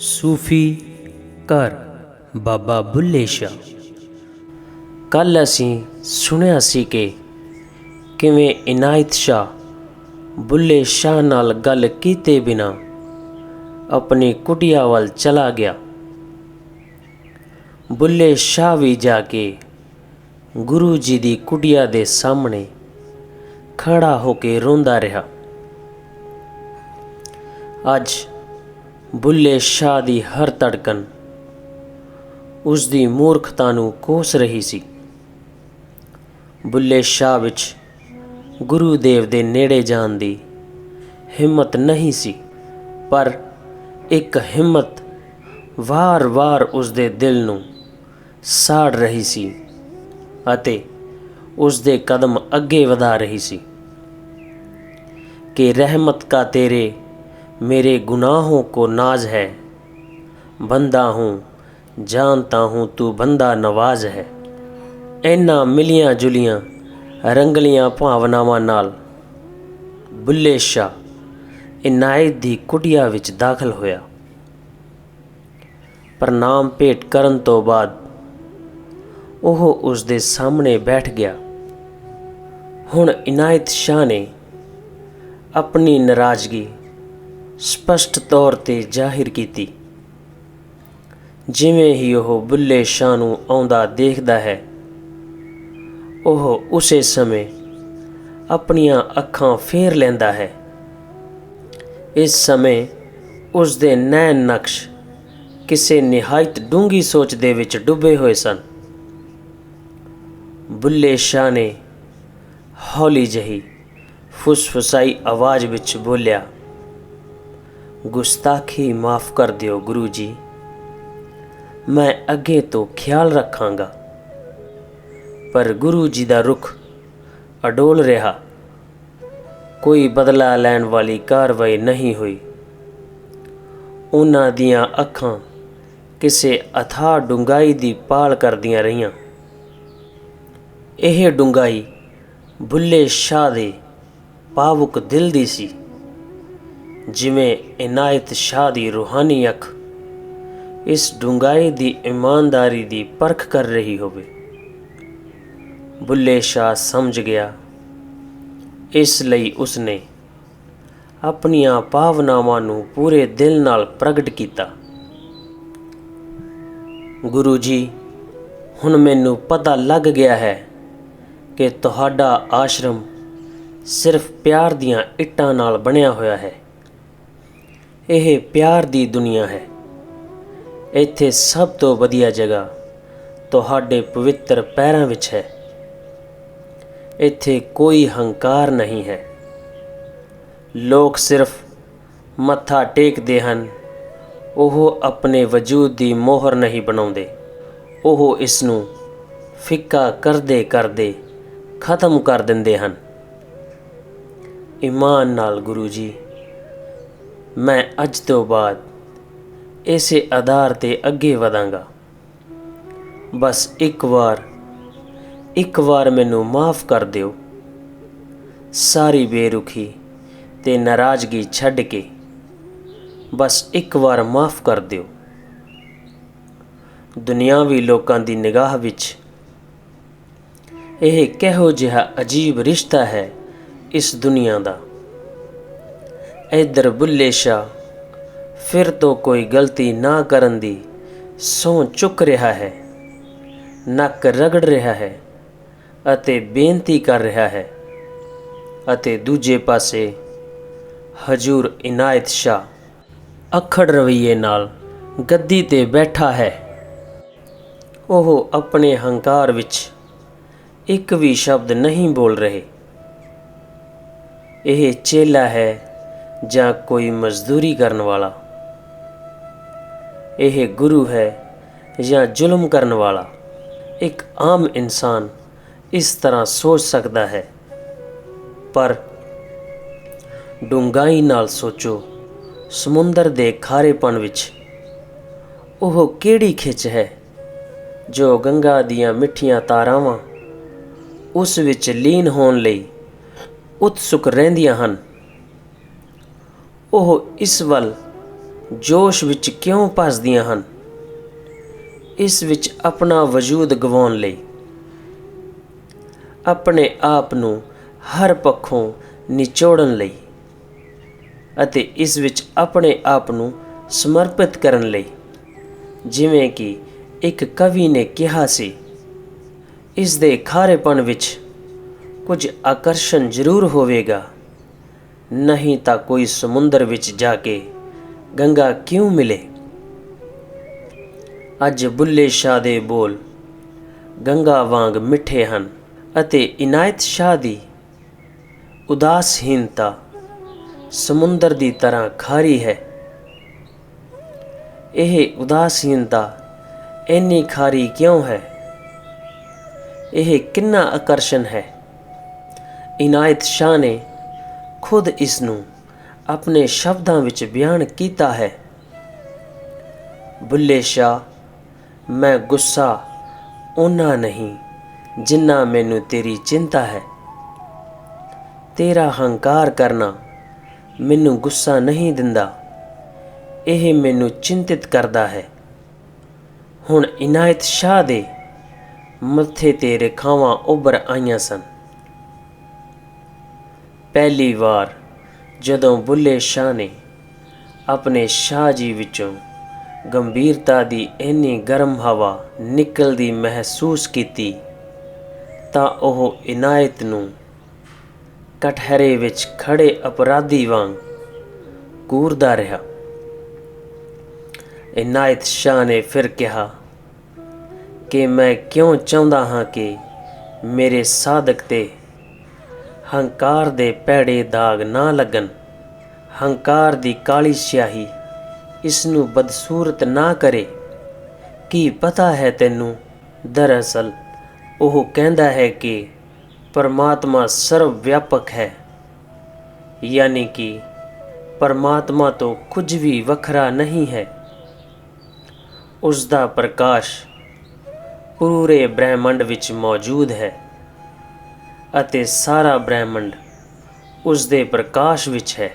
ਸੂਫੀ ਘਰ ਬਾਬਾ ਬੁੱਲੇ ਸ਼ਾਹ। ਕੱਲ ਅਸੀਂ ਸੁਣਿਆ ਸੀ ਕਿ ਕਿਵੇਂ ਇਨਾਇਤ ਸ਼ਾਹ ਬੁੱਲੇ ਸ਼ਾਹ ਨਾਲ ਗੱਲ ਕੀਤੇ ਬਿਨਾ ਆਪਣੀ ਕੁਟਿਆ ਵੱਲ ਚਲਾ ਗਿਆ। ਬੁੱਲੇ ਸ਼ਾਹ ਵੀ ਜਾ ਕੇ ਗੁਰੂ ਜੀ ਦੀ ਕੁਟਿਆ ਦੇ ਸਾਹਮਣੇ ਖੜਾ ਹੋ ਕੇ ਰੋਂਦਾ ਰਿਹਾ। ਅੱਜ ਬੁੱਲੇ ਸ਼ਾਹ ਦੀ ਹਰ ਧੜਕਨ। ਉਸ ਦੀ ਮੂਰਖਤਾ ਨੂੰ ਕੋਸ ਰਹੀ ਸੀ। ਬੁੱਲੇ ਸ਼ਾਹ ਵਿੱਚ ਗੁਰੂ ਦੇਵ ਦੇ ਨੇੜੇ ਜਾਣ ਦੀ ਹਿੰਮਤ ਨਹੀਂ ਸੀ, ਪਰ ਇੱਕ ਹਿੰਮਤ ਵਾਰ-ਵਾਰ ਉਸ ਦੇ ਦਿਲ ਨੂੰ ਸਾੜ ਰਹੀ ਸੀ ਅਤੇ ਉਸ ਦੇ ਕਦਮ ਅੱਗੇ ਵਧਾ ਰਹੀ ਸੀ ਕਿ ਰਹਿਮਤ ਕਾ ਤੇਰੇ मेरे गुनाहों को नाज है बंदा हूँ जानता हूँ तू बंदा नवाज ਹੈ ਇਹਨਾਂ ਮਿਲੀਆਂ ਜੁਲੀਆਂ ਰੰਗਲੀਆਂ ਭਾਵਨਾਵਾਂ ਨਾਲ ਬੁੱਲੇ ਸ਼ਾਹ ਇਨਾਇਤ ਦੀ ਕੁਟਿਆ ਵਿੱਚ ਦਾਖਲ ਹੋਇਆ ਪ੍ਰਣਾਮ ਭੇਟ ਕਰਨ ਤੋਂ ਬਾਅਦ ਉਹ ਉਸ ਦੇ ਸਾਹਮਣੇ ਬੈਠ ਗਿਆ ਹੁਣ ਇਨਾਇਤ ਸ਼ਾਹ ਨੇ ਆਪਣੀ ਨਾਰਾਜ਼ਗੀ ਸਪਸ਼ਟ ਤੌਰ ਤੇ ਜ਼ਾਹਿਰ ਕੀਤੀ। ਜਿਵੇਂ ਹੀ ਉਹ ਬੁੱਲੇ ਸ਼ਾਹ ਨੂੰ ਆਉਂਦਾ ਦੇਖਦਾ ਹੈ, ਉਹ ਉਸੇ ਸਮੇਂ ਆਪਣੀਆਂ ਅੱਖਾਂ ਫੇਰ ਲੈਂਦਾ ਹੈ। ਇਸ ਸਮੇਂ ਉਸ ਦੇ ਨੈਣ ਨਕਸ਼ ਕਿਸੇ ਨਿਹਾਇਤ ਡੂੰਗੀ ਸੋਚ ਦੇ ਵਿੱਚ ਡੁੱਬੇ ਹੋਏ ਸਨ। ਬੁੱਲੇ ਸ਼ਾਹ ਨੇ ਹੌਲੀ ਜਹੀ ਫੁਸਫੁਸਾਈ ਆਵਾਜ਼ ਵਿੱਚ ਬੋਲਿਆ ਗੁਸਤਾਖੀ ਮਾਫ ਕਰ ਦਿਓ ਗੁਰੂ ਜੀ। ਮੈਂ ਅੱਗੇ ਤੋਂ ਖਿਆਲ ਰੱਖਾਂਗਾ। ਪਰ ਗੁਰੂ ਜੀ ਦਾ ਰੁਖ ਅਡੋਲ ਰਿਹਾ। ਕੋਈ ਬਦਲਾ ਲੈਣ ਵਾਲੀ ਕਾਰਵਾਈ ਨਹੀਂ ਹੋਈ। ਉਹਨਾਂ ਦੀਆਂ ਅੱਖਾਂ ਕਿਸੇ ਅਥਾਹ ਡੁੰਗਾਈ ਦੀ ਪਾਲ ਕਰਦੀਆਂ ਰਹੀਆਂ। ਇਹ ਡੁੰਗਾਈ ਬੁੱਲੇ ਸ਼ਾਹ ਦੇ ਭਾਵੁਕ ਦਿਲ ਦੀ ਸੀ। ਜਿਵੇਂ ਇਨਾਇਤ ਸ਼ਾਹ ਦੀ ਰੂਹਾਨੀ ਅੱਖ, ਇਸ ਡੁੰਗਾਈ ਦੀ ਇਮਾਨਦਾਰੀ ਦੀ ਪਰਖ ਕਰ ਰਹੀ ਹੋਵੇ। ਬੁੱਲੇ ਸ਼ਾਹ ਸਮਝ ਗਿਆ। ਇਸ ਲਈ ਉਸਨੇ ਆਪਣੀਆਂ ਭਾਵਨਾਵਾਂ ਨੂੰ ਪੂਰੇ ਦਿਲ ਨਾਲ ਪ੍ਰਗਟ ਕੀਤਾ। ਗੁਰੂ ਜੀ, ਹੁਣ ਮੈਨੂੰ ਪਤਾ ਲੱਗ ਗਿਆ ਹੈ ਕਿ ਤੁਹਾਡਾ ਆਸ਼ਰਮ ਸਿਰਫ ਪਿਆਰ ਦੀਆਂ ਇੱਟਾਂ ਨਾਲ ਬਣਿਆ ਹੋਇਆ ਹੈ। ਇਹ ਪਿਆਰ ਦੀ ਦੁਨੀਆ ਹੈ। ਇੱਥੇ ਸਭ ਤੋਂ ਵਧੀਆ ਜਗ੍ਹਾ ਤੁਹਾਡੇ ਪਵਿੱਤਰ ਪੈਰਾਂ ਵਿੱਚ ਹੈ। ਇੱਥੇ ਕੋਈ ਹੰਕਾਰ ਨਹੀਂ ਹੈ। ਲੋਕ ਸਿਰਫ ਮੱਥਾ ਟੇਕਦੇ ਹਨ, ਉਹ ਆਪਣੇ ਵਜੂਦ ਦੀ ਮੋਹਰ ਨਹੀਂ ਬਣਾਉਂਦੇ। ਉਹ ਇਸ ਨੂੰ ਫਿੱਕਾ ਕਰਦੇ ਕਰਦੇ ਖਤਮ ਕਰ ਦਿੰਦੇ ਹਨ। ਇਮਾਨ ਨਾਲ ਗੁਰੂ ਜੀ ਮੈਂ ਅੱਜ ਤੋਂ ਬਾਅਦ ਇਸੇ ਆਧਾਰ ਤੇ ਅੱਗੇ ਵਧਾਂਗਾ। ਬਸ ਇੱਕ ਵਾਰ ਇੱਕ ਵਾਰ ਮੈਨੂੰ ਮਾਫ ਕਰ ਦਿਓ। ਸਾਰੀ ਬੇਰੁਖੀ ਤੇ ਨਾਰਾਜ਼ਗੀ ਛੱਡ ਕੇ ਬਸ ਇੱਕ ਵਾਰ ਮਾਫ ਕਰ ਦਿਓ। ਦੁਨਿਆਵੀ ਲੋਕਾਂ ਦੀ ਨਿਗਾਹ ਵਿੱਚ ਇਹ ਕਿਹੋ ਜਿਹਾ ਅਜੀਬ ਰਿਸ਼ਤਾ ਹੈ ਇਸ ਦੁਨੀਆ ਦਾ। ਇਧਰ ਬੁੱਲੇ ਸ਼ਾਹ, ਫਿਰ ਤੋਂ ਕੋਈ ਗਲਤੀ ਨਾ ਕਰਨ ਦੀ ਸਹੁੰ ਚੁੱਕ ਰਿਹਾ ਹੈ, ਨੱਕ ਰਗੜ ਰਿਹਾ ਹੈ ਅਤੇ ਬੇਨਤੀ ਕਰ ਰਿਹਾ ਹੈ। ਅਤੇ ਦੂਜੇ ਪਾਸੇ ਹਜੂਰ ਇਨਾਇਤ ਸ਼ਾਹ ਅਖੜ ਰਵਈਏ ਨਾਲ ਗੱਦੀ ਤੇ ਬੈਠਾ ਹੈ। ਉਹ ਆਪਣੇ ਹੰਕਾਰ ਵਿੱਚ ਇੱਕ ਵੀ ਸ਼ਬਦ ਨਹੀਂ ਬੋਲ ਰਹੇ। ਇਹ ਚੇਲਾ ਹੈ ਜਾਂ ਕੋਈ ਮਜ਼ਦੂਰੀ ਕਰਨ ਵਾਲਾ। ਇਹ ਗੁਰੂ ਹੈ ਜਾਂ ਜ਼ੁਲਮ ਕਰਨ ਵਾਲਾ। ਇੱਕ ਆਮ ਇਨਸਾਨ ਇਸ ਤਰ੍ਹਾਂ ਸੋਚ ਸਕਦਾ ਹੈ। ਪਰ ਡੂੰਘਾਈ ਨਾਲ ਸੋਚੋ, ਸਮੁੰਦਰ ਦੇ ਖਾਰੇਪਣ ਵਿੱਚ ਉਹ ਕਿਹੜੀ ਖਿੱਚ ਹੈ ਜੋ ਗੰਗਾ ਦੀਆਂ ਮਿੱਠੀਆਂ ਤਾਰਾਵਾਂ ਉਸ ਵਿੱਚ ਲੀਨ ਹੋਣ ਲਈ ਉਤਸੁਕ ਰਹਿੰਦੀਆਂ ਹਨ? ਉਹ ਇਸ ਵੱਲ ਜੋਸ਼ ਵਿੱਚ ਕਿਉਂ ਭੱਜਦੀਆਂ ਹਨ? ਇਸ ਵਿੱਚ ਆਪਣਾ ਵਜੂਦ ਗਵਾਉਣ ਲਈ ਆਪਣੇ ਆਪ ਨੂੰ ਹਰ ਪੱਖੋਂ ਨਿਚੋੜਨ ਲਈ ਅਤੇ ਇਸ ਵਿੱਚ ਆਪਣੇ ਆਪ ਨੂੰ ਸਮਰਪਿਤ ਕਰਨ ਲਈ, ਜਿਵੇਂ ਕਿ ਇੱਕ ਕਵੀ ਨੇ ਕਿਹਾ ਸੀ, ਇਸ ਦੇ ਖਾਰੇਪਣ ਵਿੱਚ ਕੁਝ ਆਕਰਸ਼ਣ ਜ਼ਰੂਰ ਹੋਵੇਗਾ। ਨਹੀਂ ਤਾਂ ਕੋਈ ਸਮੁੰਦਰ ਵਿੱਚ ਜਾ ਕੇ ਗੰਗਾ ਕਿਉਂ ਮਿਲੇ? ਅੱਜ ਬੁੱਲੇ ਸ਼ਾਹ ਦੇ ਬੋਲ ਗੰਗਾ ਵਾਂਗ ਮਿੱਠੇ ਹਨ ਅਤੇ ਇਨਾਇਤ ਸ਼ਾਹ ਦੀ ਉਦਾਸਹੀਨਤਾ ਸਮੁੰਦਰ ਦੀ ਤਰ੍ਹਾਂ ਖਾਰੀ ਹੈ। ਇਹ ਉਦਾਸੀਨਤਾ ਇੰਨੀ ਖਾਰੀ ਕਿਉਂ ਹੈ? ਇਹ ਕਿੰਨਾ ਆਕਰਸ਼ਣ ਹੈ? ਇਨਾਇਤ ਸ਼ਾਹ ਨੇ ਖੁਦ ਇਸ ਨੂੰ ਆਪਣੇ ਸ਼ਬਦਾਂ ਵਿੱਚ ਬਿਆਨ ਕੀਤਾ ਹੈ। ਬੁੱਲੇ ਸ਼ਾਹ, ਮੈਂ ਗੁੱਸਾ ਉਹਨਾਂ ਨਹੀਂ ਜਿੰਨਾ ਮੈਨੂੰ ਤੇਰੀ ਚਿੰਤਾ ਹੈ। ਤੇਰਾ ਹੰਕਾਰ ਕਰਨਾ ਮੈਨੂੰ ਗੁੱਸਾ ਨਹੀਂ ਦਿੰਦਾ। ਇਹ ਮੈਨੂੰ ਚਿੰਤਿਤ ਕਰਦਾ ਹੈ। ਹੁਣ ਇਨਾਇਤ ਸ਼ਾਹ ਦੇ ਮੱਥੇ ਤੇ ਰੇਖਾਵਾਂ ਉੱਭਰ ਆਈਆਂ ਸਨ। ਪਹਿਲੀ ਵਾਰ ਜਦੋਂ ਬੁੱਲੇ ਸ਼ਾਹ ਨੇ ਆਪਣੇ ਸ਼ਾਹ ਜੀ ਵਿੱਚੋਂ ਗੰਭੀਰਤਾ ਦੀ ਇੰਨੀ ਗਰਮ ਹਵਾ ਨਿਕਲਦੀ ਮਹਿਸੂਸ ਕੀਤੀ, ਤਾਂ ਉਹ ਇਨਾਇਤ ਨੂੰ ਕਟਹਿਰੇ ਵਿੱਚ ਖੜੇ ਅਪਰਾਧੀ ਵਾਂਗ ਕੂਰਦਾ ਰਿਹਾ। ਇਨਾਇਤ ਸ਼ਾਹ ਨੇ ਫਿਰ ਕਿਹਾ ਕਿ ਮੈਂ ਕਿਉਂ ਚਾਹੁੰਦਾ ਹਾਂ ਕਿ ਮੇਰੇ ਸਾਧਕ ਤੇ ਹੰਕਾਰ ਦੇ ਪੈੜੇ ਦਾਗ ਨਾ ਲੱਗਣ। ਹੰਕਾਰ ਦੀ ਕਾਲੀ ਸਿਆਹੀ ਇਸ ਨੂੰ ਬਦਸੂਰਤ ਨਾ ਕਰੇ। ਕੀ ਪਤਾ ਹੈ ਤੈਨੂੰ? ਦਰਅਸਲ ਉਹ ਕਹਿੰਦਾ ਹੈ ਕਿ ਪਰਮਾਤਮਾ ਸਰਵ ਵਿਆਪਕ ਹੈ। ਯਾਨੀ ਕਿ ਪਰਮਾਤਮਾ ਤੋਂ ਕੁਝ ਵੀ ਵੱਖਰਾ ਨਹੀਂ ਹੈ। ਉਸ ਦਾ ਪ੍ਰਕਾਸ਼ ਪੂਰੇ ਬ੍ਰਹਿਮੰਡ ਵਿੱਚ ਮੌਜੂਦ ਹੈ। ਅਤੇ ਸਾਰਾ ਬ੍ਰਹਿਮੰਡ ਉਸ ਦੇ ਪ੍ਰਕਾਸ਼ ਵਿੱਚ ਹੈ।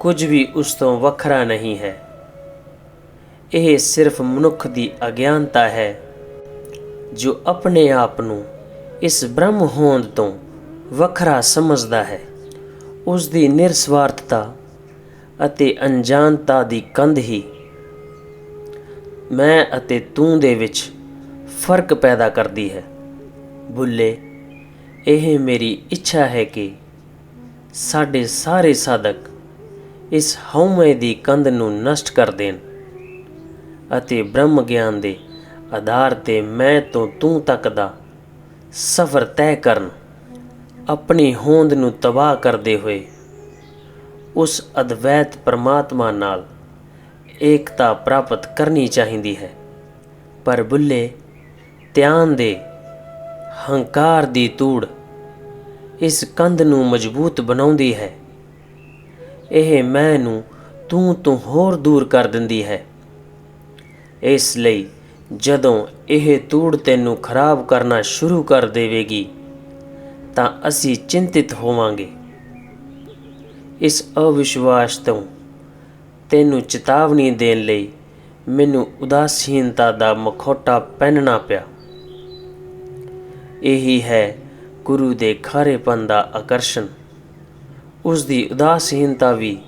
ਕੁਝ ਵੀ ਉਸ ਤੋਂ ਵੱਖਰਾ ਨਹੀਂ ਹੈ। ਇਹ ਸਿਰਫ ਮਨੁੱਖ ਦੀ ਅਗਿਆਨਤਾ ਹੈ, ਜੋ ਆਪਣੇ ਆਪ ਨੂੰ ਇਸ ਬ੍ਰਹਮ ਹੋਂਦ ਤੋਂ ਵੱਖਰਾ ਸਮਝਦਾ ਹੈ। ਉਸ ਦੀ ਨਿਰਸਵਾਰਥਤਾ ਅਤੇ ਅਣਜਾਣਤਾ ਦੀ ਕੰਧ ਹੀ ਮੈਂ ਅਤੇ ਤੂੰ ਦੇ ਵਿੱਚ ਫ਼ਰਕ ਪੈਦਾ ਕਰਦੀ ਹੈ। ਬੁੱਲੇ ਇਹ ਮੇਰੀ ਇੱਛਾ ਹੈ ਕਿ ਸਾਡੇ ਸਾਰੇ ਸਾਧਕ ਇਸ ਹਉਮੈ ਦੀ ਕੰਧ ਨੂੰ ਨਸ਼ਟ ਕਰ ਦੇਣ ਅਤੇ ਬ੍ਰਹਮ ਗਿਆਨ ਦੇ ਆਧਾਰ ਤੇ ਮੈਂ ਤੋਂ ਤੂੰ ਤੱਕ ਦਾ ਸਫ਼ਰ ਤੈਅ ਕਰਨ, ਆਪਣੀ ਹੋਂਦ ਨੂੰ ਤਬਾਹ ਕਰਦੇ ਹੋਏ ਉਸ ਅਦਵੈਤ ਪਰਮਾਤਮਾ ਨਾਲ ਏਕਤਾ ਪ੍ਰਾਪਤ ਕਰਨੀ ਚਾਹੀਦੀ ਹੈ। ਪਰ ਬੁੱਲੇ ਧਿਆਨ ਦੇ ਹੰਕਾਰ ਦੀ ਤੂੜ ਇਸ ਕੰਧ ਨੂੰ ਮਜ਼ਬੂਤ ਬਣਾਉਂਦੀ ਹੈ। ਇਹ ਮੈਂ ਨੂੰ ਤੂੰ ਤੋਂ ਹੋਰ ਦੂਰ ਕਰ ਦਿੰਦੀ ਹੈ। ਇਸ ਲਈ ਜਦੋਂ ਇਹ ਤੂੜ ਤੈਨੂੰ ਖਰਾਬ ਕਰਨਾ ਸ਼ੁਰੂ ਕਰ ਦੇਵੇਗੀ, ਤਾਂ ਅਸੀਂ ਚਿੰਤਿਤ ਹੋਵਾਂਗੇ। ਇਸ ਅਵਿਸ਼ਵਾਸ ਤੋਂ ਤੈਨੂੰ ਚੇਤਾਵਨੀ ਦੇਣ ਲਈ ਮੈਨੂੰ ਉਦਾਸੀਨਤਾ ਦਾ ਮਖੌਟਾ ਪਹਿਨਣਾ ਪਿਆ। ਇਹੀ ਹੈ ਗੁਰੂ ਦੇ ਖਾਰੇਪਨ ਦਾ ਆਕਰਸ਼ਣ। ਉਸ ਦੀ ਉਦਾਸੀਨਤਾ ਵੀ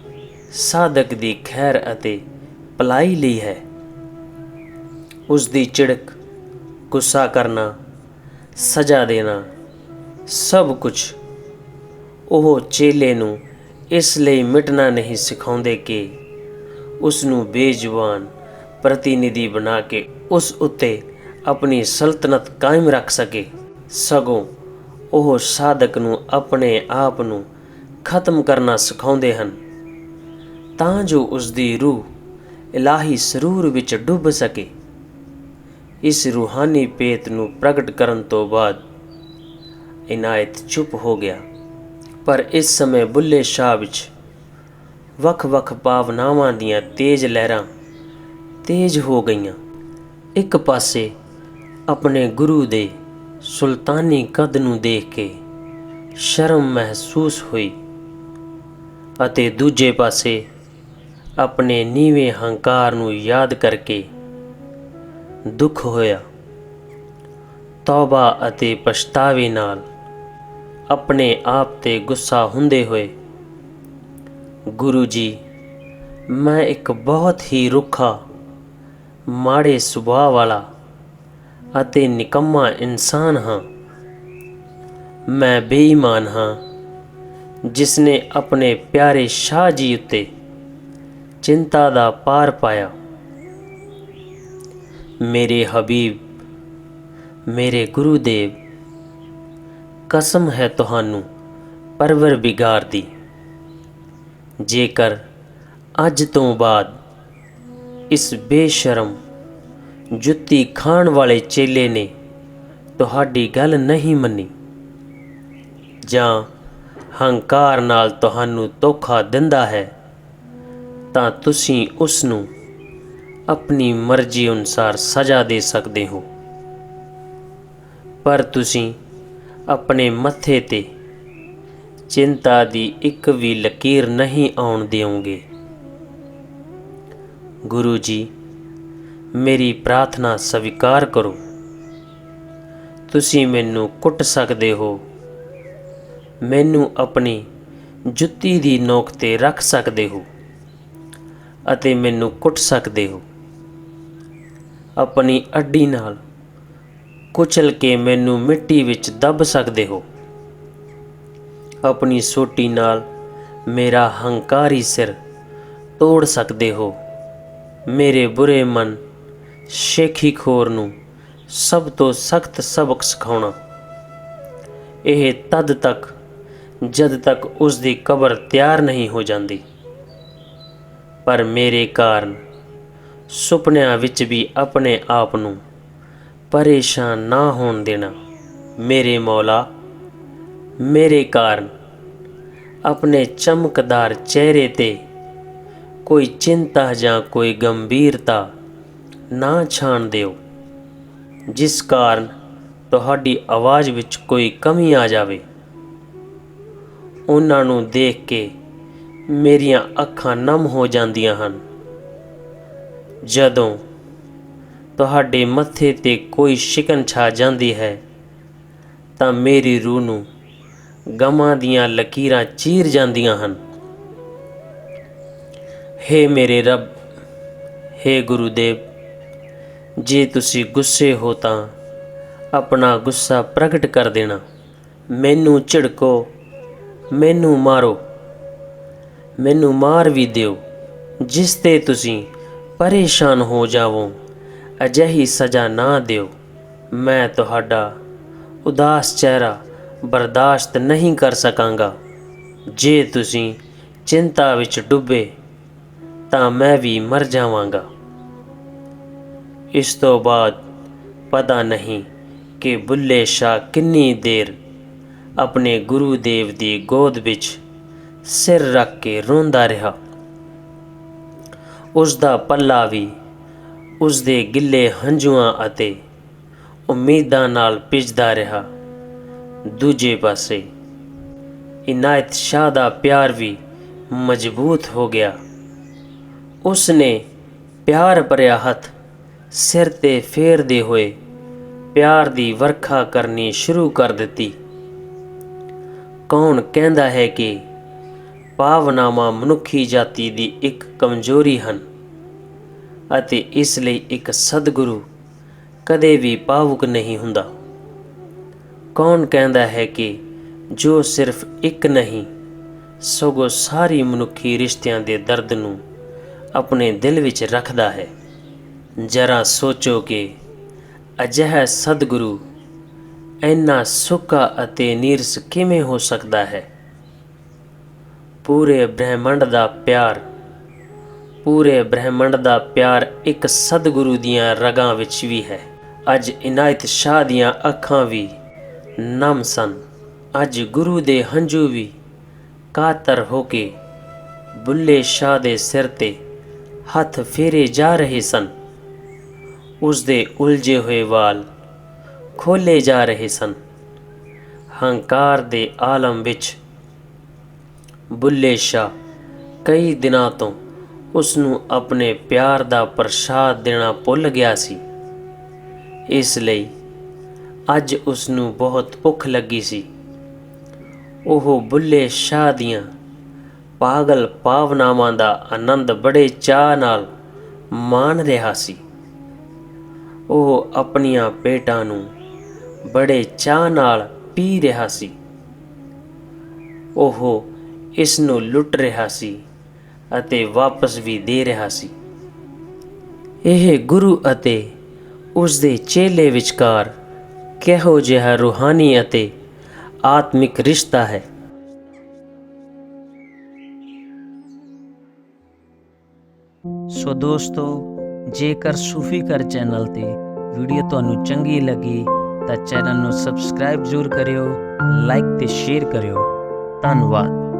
ਸਾਧਕ ਦੀ ਖੈਰ ਅਤੇ ਭਲਾਈ ਲਈ ਹੈ। ਉਸ ਦੀ ਚਿੜਕ ਗੁੱਸਾ ਕਰਨਾ, ਸਜ਼ਾ ਦੇਣਾ, ਸਭ ਕੁਝ ਉਹ ਚੇਲੇ ਨੂੰ ਇਸ ਲਈ ਮਿਟਣਾ ਨਹੀਂ ਸਿਖਾਉਂਦੇ ਕਿ ਉਸ ਨੂੰ ਬੇਜਵਾਨ ਪ੍ਰਤੀਨਿਧੀ ਬਣਾ ਕੇ ਉਸ ਉੱਤੇ ਆਪਣੀ ਸਲਤਨਤ ਕਾਇਮ ਰੱਖ ਸਕੇ। ਸਗੋਂ ਉਹ ਸਾਧਕ ਨੂੰ ਆਪਣੇ ਆਪ ਨੂੰ ਖਤਮ ਕਰਨਾ ਸਿਖਾਉਂਦੇ ਹਨ। ਤਾਂ ਜੋ ਉਸ ਦੀ ਰੂਹ ਇਲਾਹੀ ਸਰੂਰ ਵਿੱਚ ਡੁੱਬ ਸਕੇ। ਇਸ ਰੂਹਾਨੀ ਪੇਤ ਨੂੰ ਪ੍ਰਗਟ ਕਰਨ ਤੋਂ ਬਾਅਦ ਇਨਾਇਤ ਚੁੱਪ ਹੋ ਗਿਆ। ਪਰ ਇਸ ਸਮੇਂ ਬੁੱਲੇ ਸ਼ਾਹ ਵਿੱਚ ਵੱਖ-ਵੱਖ ਭਾਵਨਾਵਾਂ ਦੀਆਂ ਤੇਜ਼ ਲਹਿਰਾਂ ਤੇਜ਼ ਹੋ ਗਈਆਂ। ਇੱਕ ਪਾਸੇ ਆਪਣੇ ਗੁਰੂ ਦੇ ਸੁਲਤਾਨੀ ਕਦ ਨੂੰ ਦੇਖ ਕੇ ਸ਼ਰਮ ਮਹਿਸੂਸ ਹੋਈ ਅਤੇ ਦੂਜੇ ਪਾਸੇ ਆਪਣੇ ਨੀਵੇਂ ਹੰਕਾਰ ਨੂੰ ਯਾਦ ਕਰਕੇ ਦੁੱਖ ਹੋਇਆ। ਤੌਬਾ ਅਤੇ ਪਛਤਾਵੇ ਨਾਲ ਆਪਣੇ ਆਪ ਤੇ ਗੁੱਸਾ ਹੁੰਦੇ ਹੋਏ, ਗੁਰੂ ਜੀ, ਮੈਂ ਇੱਕ ਬਹੁਤ ਹੀ ਰੁੱਖਾ, ਮਾੜੇ ਸੁਭਾਅ ਵਾਲਾ ਅਤੇ ਨਿਕੰਮਾ ਇਨਸਾਨ ਹਾਂ। ਮੈਂ ਬੇਈਮਾਨ ਹਾਂ ਜਿਸ ਨੇ ਆਪਣੇ ਪਿਆਰੇ ਸ਼ਾਹ ਜੀ ਉੱਤੇ ਚਿੰਤਾ ਦਾ ਪਾਰ ਪਾਇਆ। ਮੇਰੇ ਹਬੀਬ, ਮੇਰੇ ਗੁਰੂ ਦੇਵ ਕਸਮ ਹੈ ਤੁਹਾਨੂੰ ਪਰਵਰ ਬਿਗਾਰ ਦੀ। ਜੇਕਰ ਅੱਜ ਤੋਂ ਬਾਅਦ ਇਸ ਬੇਸ਼ਰਮ ਜੁੱਤੀ ਖਾਣ ਵਾਲੇ ਚੇਲੇ ਨੇ ਤੁਹਾਡੀ ਗੱਲ ਨਹੀਂ ਮੰਨੀ। ਜਾਂ ਹੰਕਾਰ ਨਾਲ ਤੁਹਾਨੂੰ ਧੋਖਾ ਦਿੰਦਾ ਹੈ, ਤਾਂ ਤੁਸੀਂ ਉਸ ਨੂੰ ਆਪਣੀ ਮਰਜ਼ੀ ਅਨੁਸਾਰ ਸਜ਼ਾ ਦੇ ਸਕਦੇ ਹੋ। ਪਰ ਤੁਸੀਂ ਆਪਣੇ ਮੱਥੇ ਤੇ ਚਿੰਤਾ ਦੀ ਇੱਕ ਵੀ ਲਕੀਰ ਨਹੀਂ ਆਉਣ ਦਿਓਗੇ। ਗੁਰੂ ਜੀ ਮੇਰੀ ਪ੍ਰਾਰਥਨਾ ਸਵੀਕਾਰ ਕਰੋ। ਤੁਸੀਂ ਮੈਨੂੰ ਕੁੱਟ ਸਕਦੇ ਹੋ। ਮੈਨੂੰ ਆਪਣੀ ਜੁੱਤੀ ਦੀ ਨੋਕ ਤੇ ਰੱਖ ਸਕਦੇ ਹੋ ਅਤੇ ਮੈਨੂੰ ਕੁੱਟ ਸਕਦੇ ਹੋ। ਆਪਣੀ ਅੱਡੀ ਨਾਲ ਕੁਚਲ ਕੇ ਮੈਨੂੰ ਮਿੱਟੀ ਵਿੱਚ ਦੱਬ ਸਕਦੇ ਹੋ। ਆਪਣੀ ਸੋਟੀ ਨਾਲ ਮੇਰਾ ਹੰਕਾਰੀ ਸਿਰ ਤੋੜ ਸਕਦੇ ਹੋ। ਮੇਰੇ ਬੁਰੇ ਮਨ ਸ਼ੇਖੀ ਖੋਰ ਨੂੰ ਸਭ ਤੋਂ ਸਖਤ ਸਬਕ ਸਿਖਾਉਣਾ। ਇਹ ਤਦ ਤੱਕ, ਜਦ ਤੱਕ ਉਸ ਦੀ ਕਬਰ ਤਿਆਰ ਨਹੀਂ ਹੋ ਜਾਂਦੀ। ਪਰ ਮੇਰੇ ਕਾਰਨ ਸੁਪਨਿਆਂ ਵਿੱਚ ਵੀ ਆਪਣੇ ਆਪ ਨੂੰ ਪਰੇਸ਼ਾਨ ਨਾ ਹੋਣ ਦੇਣਾ ਮੇਰੇ ਮੌਲਾ, ਮੇਰੇ ਕਾਰਨ। ਆਪਣੇ ਚਮਕਦਾਰ ਚਿਹਰੇ ਤੇ ਕੋਈ ਚਿੰਤਾ ਜਾਂ ਕੋਈ ਗੰਭੀਰਤਾ ਨਾ ਛਾਣ ਦਿਓ। ਜਿਸ ਕਾਰਨ ਤੁਹਾਡੀ ਆਵਾਜ਼ ਵਿੱਚ ਕੋਈ ਕਮੀ ਆ ਜਾਵੇ। ਉਹਨਾਂ ਨੂੰ ਦੇਖ ਕੇ ਮੇਰੀਆਂ ਅੱਖਾਂ ਨਮ ਹੋ ਜਾਂਦੀਆਂ ਹਨ। ਜਦੋਂ ਤੁਹਾਡੇ ਮੱਥੇ ਤੇ ਕੋਈ ਸ਼ਿਕਨ ਛਾ ਜਾਂਦੀ ਹੈ, ਤਾਂ ਮੇਰੀ ਰੂਹ ਨੂੰ ਗਮਾਂ ਦੀਆਂ ਲਕੀਰਾਂ ਚੀਰ ਜਾਂਦੀਆਂ ਹਨ। ਹੇ ਮੇਰੇ ਰੱਬ, ਹੇ ਗੁਰੂਦੇਵ ਜੇ ਤੁਸੀਂ ਗੁੱਸੇ ਹੋ ਤਾਂ ਆਪਣਾ ਗੁੱਸਾ ਪ੍ਰਗਟ ਕਰ ਦੇਣਾ। ਮੈਨੂੰ ਝਿੜਕੋ, ਮੈਨੂੰ ਮਾਰੋ, ਮੈਨੂੰ ਮਾਰ ਵੀ ਦਿਓ, ਜਿਸ ਤੇ ਤੁਸੀਂ ਪਰੇਸ਼ਾਨ ਹੋ ਜਾਵੋ, ਅਜਿਹੀ ਸਜ਼ਾ ਨਾ ਦਿਓ। ਮੈਂ ਤੁਹਾਡਾ ਉਦਾਸ ਚਿਹਰਾ ਬਰਦਾਸ਼ਤ ਨਹੀਂ ਕਰ ਸਕਾਂਗਾ। ਜੇ ਤੁਸੀਂ ਚਿੰਤਾ ਵਿੱਚ ਡੁੱਬੇ ਤਾਂ ਮੈਂ ਵੀ ਮਰ ਜਾਵਾਂਗਾ। ਇਸ ਤੋਂ ਬਾਅਦ ਪਤਾ ਨਹੀਂ ਕਿ ਬੁੱਲੇ ਸ਼ਾਹ ਕਿੰਨੀ ਦੇਰ ਆਪਣੇ ਗੁਰੂ ਦੇਵ ਦੀ ਗੋਦ ਵਿੱਚ ਸਿਰ ਰੱਖ ਕੇ ਰੋਂਦਾ ਰਿਹਾ। ਉਸ ਦਾ ਪੱਲਾ ਵੀ ਉਸ ਦੇ ਗਿੱਲੇ ਹੰਝੂਆਂ ਅਤੇ ਉਮੀਦਾਂ ਨਾਲ ਭਿੱਜਦਾ ਰਿਹਾ। ਦੂਜੇ ਪਾਸੇ ਇਨਾਇਤ ਸ਼ਾਹ ਦਾ ਪਿਆਰ ਵੀ ਮਜ਼ਬੂਤ ਹੋ ਗਿਆ। ਉਸ ਨੇ ਪਿਆਰ ਭਰਿਆ ਹੱਥ ਸਿਰ ਤੇ ਫੇਰਦੇ ਹੋਏ ਪਿਆਰ ਦੀ ਵਰਖਾ ਕਰਨੀ ਸ਼ੁਰੂ ਕਰ ਦਿੱਤੀ। ਕੌਣ ਕਹਿੰਦਾ ਹੈ ਕਿ ਭਾਵਨਾਵਾਂ ਮਨੁੱਖੀ ਜਾਤੀ ਦੀ ਇੱਕ ਕਮਜ਼ੋਰੀ ਹਨ ਅਤੇ ਇਸ ਲਈ ਇੱਕ ਸਤਿਗੁਰੂ ਕਦੇ ਵੀ ਭਾਵੁਕ ਨਹੀਂ ਹੁੰਦਾ। ਕੌਣ ਕਹਿੰਦਾ ਹੈ ਕਿ ਜੋ ਸਿਰਫ ਇੱਕ ਨਹੀਂ, ਸਗੋਂ ਸਾਰੀ ਮਨੁੱਖੀ ਰਿਸ਼ਤਿਆਂ ਦੇ ਦਰਦ ਨੂੰ ਆਪਣੇ ਦਿਲ ਵਿੱਚ ਰੱਖਦਾ ਹੈ। ਜਰਾ ਸੋਚੋ ਕਿ ਅਜਿਹਾ ਸਤਿਗੁਰੂ ਇੰਨਾ ਸੁੱਕਾ ਅਤੇ ਨੀਰਸ ਕਿਵੇਂ ਹੋ ਸਕਦਾ ਹੈ? ਪੂਰੇ ਬ੍ਰਹਿਮੰਡ ਦਾ ਪਿਆਰ, ਪੂਰੇ ਬ੍ਰਹਿਮੰਡ ਦਾ ਪਿਆਰ ਇੱਕ ਸਤਿਗੁਰੂ ਦੀਆਂ ਰਗਾਂ ਵਿੱਚ ਵੀ ਹੈ। ਅੱਜ ਇਨਾਇਤ ਸ਼ਾਹ ਦੀਆਂ ਅੱਖਾਂ ਵੀ ਨਮ ਸਨ। ਅੱਜ ਗੁਰੂ ਦੇ ਹੰਝੂ ਵੀ ਕਾਤਰ ਹੋ ਕੇ ਬੁੱਲੇ ਸ਼ਾਹ ਦੇ ਸਿਰ ਤੇ ਹੱਥ ਫੇਰੇ ਜਾ ਰਹੇ ਸਨ। ਉਸ ਦੇ ਉਲਝੇ ਹੋਏ ਵਾਲ ਖੋਲੇ ਜਾ ਰਹੇ ਸਨ। ਹੰਕਾਰ ਦੇ ਆਲਮ ਵਿੱਚ ਬੁੱਲੇ ਸ਼ਾਹ ਕਈ ਦਿਨਾਂ ਤੋਂ ਉਸ ਨੂੰ ਆਪਣੇ ਪਿਆਰ ਦਾ ਪ੍ਰਸ਼ਾਦ ਦੇਣਾ ਭੁੱਲ ਗਿਆ ਸੀ। ਇਸ ਲਈ ਅੱਜ ਉਸ ਨੂੰ ਬਹੁਤ ਭੁੱਖ ਲੱਗੀ ਸੀ। ਉਹ ਬੁੱਲੇ ਸ਼ਾਹ ਦੀਆਂ ਪਾਗਲ ਭਾਵਨਾਵਾਂ ਦਾ ਆਨੰਦ ਬੜੇ ਚਾਅ ਨਾਲ ਮਾਣ ਰਿਹਾ ਸੀ। ਉਹ ਆਪਣੀਆਂ ਪੇਟਾਂ ਨੂੰ ਬੜੇ ਚਾਅ ਨਾਲ ਪੀ ਰਿਹਾ ਸੀ। ਉਹ ਇਸ ਨੂੰ ਲੁੱਟ ਰਿਹਾ ਸੀ ਅਤੇ ਵਾਪਸ ਵੀ ਦੇ ਰਿਹਾ ਸੀ। ਇਹ ਗੁਰੂ ਅਤੇ ਉਸ ਦੇ ਚੇਲੇ ਵਿਚਕਾਰ ਕਿਹੋ ਜਿਹਾ ਰੂਹਾਨੀ ਅਤੇ ਆਤਮਿਕ ਰਿਸ਼ਤਾ ਹੈ? ਸੋ ਦੋਸਤੋ ਜੇਕਰ ਸੂਫੀ ਕਰ ਚੈਨਲ ਤੇ ਵੀਡੀਓ ਤੁਹਾਨੂੰ ਚੰਗੀ ਲੱਗੀ, ਤਾਂ ਚੈਨਲ ਨੂੰ ਸਬਸਕ੍ਰਾਈਬ ਜ਼ਰੂਰ ਕਰਿਓ ਲਾਈਕ ਤੇ ਸ਼ੇਅਰ ਕਰਿਓ। ਧੰਨਵਾਦ।